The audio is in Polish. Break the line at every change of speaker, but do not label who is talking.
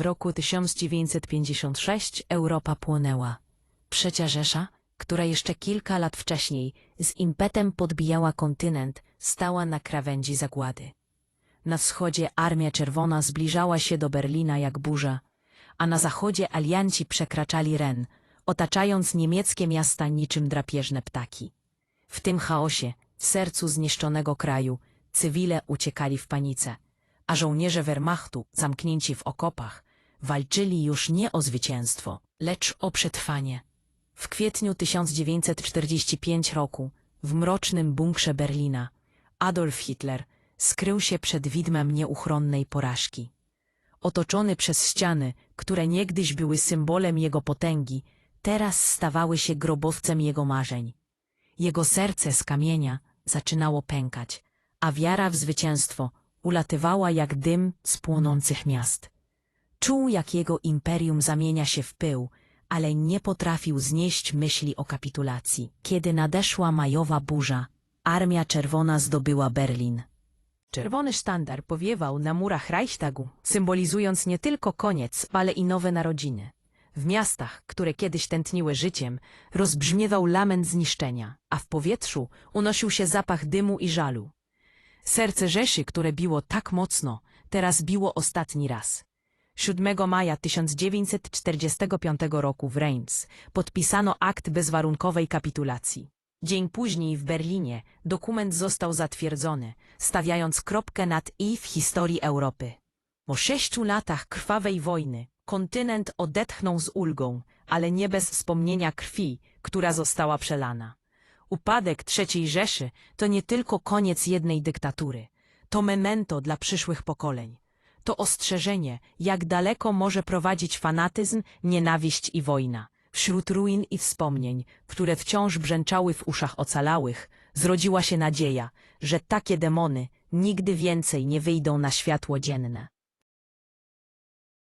W roku 1956 Europa płonęła. Trzecia Rzesza, która jeszcze kilka lat wcześniej z impetem podbijała kontynent, stała na krawędzi zagłady. Na wschodzie Armia Czerwona zbliżała się do Berlina jak burza, a na zachodzie alianci przekraczali Ren, otaczając niemieckie miasta niczym drapieżne ptaki. W tym chaosie, w sercu zniszczonego kraju, cywile uciekali w panice, a żołnierze Wehrmachtu, zamknięci w okopach, walczyli już nie o zwycięstwo, lecz o przetrwanie. W kwietniu 1945 roku, w mrocznym bunkrze Berlina, Adolf Hitler skrył się przed widmem nieuchronnej porażki. Otoczony przez ściany, które niegdyś były symbolem jego potęgi, teraz stawały się grobowcem jego marzeń. Jego serce z kamienia zaczynało pękać, a wiara w zwycięstwo ulatywała jak dym z płonących miast. Czuł, jak jego imperium zamienia się w pył, ale nie potrafił znieść myśli o kapitulacji. Kiedy nadeszła majowa burza, Armia Czerwona zdobyła Berlin. Czerwony sztandar powiewał na murach Reichstagu, symbolizując nie tylko koniec, ale i nowe narodziny. W miastach, które kiedyś tętniły życiem, rozbrzmiewał lament zniszczenia, a w powietrzu unosił się zapach dymu i żalu. Serce Rzeszy, które biło tak mocno, teraz biło ostatni raz. 7 maja 1945 roku w Reims podpisano akt bezwarunkowej kapitulacji. Dzień później w Berlinie dokument został zatwierdzony, stawiając kropkę nad i w historii Europy. Po sześciu latach krwawej wojny kontynent odetchnął z ulgą, ale nie bez wspomnienia krwi, która została przelana. Upadek III Rzeszy to nie tylko koniec jednej dyktatury, to memento dla przyszłych pokoleń. To ostrzeżenie, jak daleko może prowadzić fanatyzm, nienawiść i wojna. Wśród ruin i wspomnień, które wciąż brzęczały w uszach ocalałych, zrodziła się nadzieja, że takie demony nigdy więcej nie wyjdą na światło dzienne.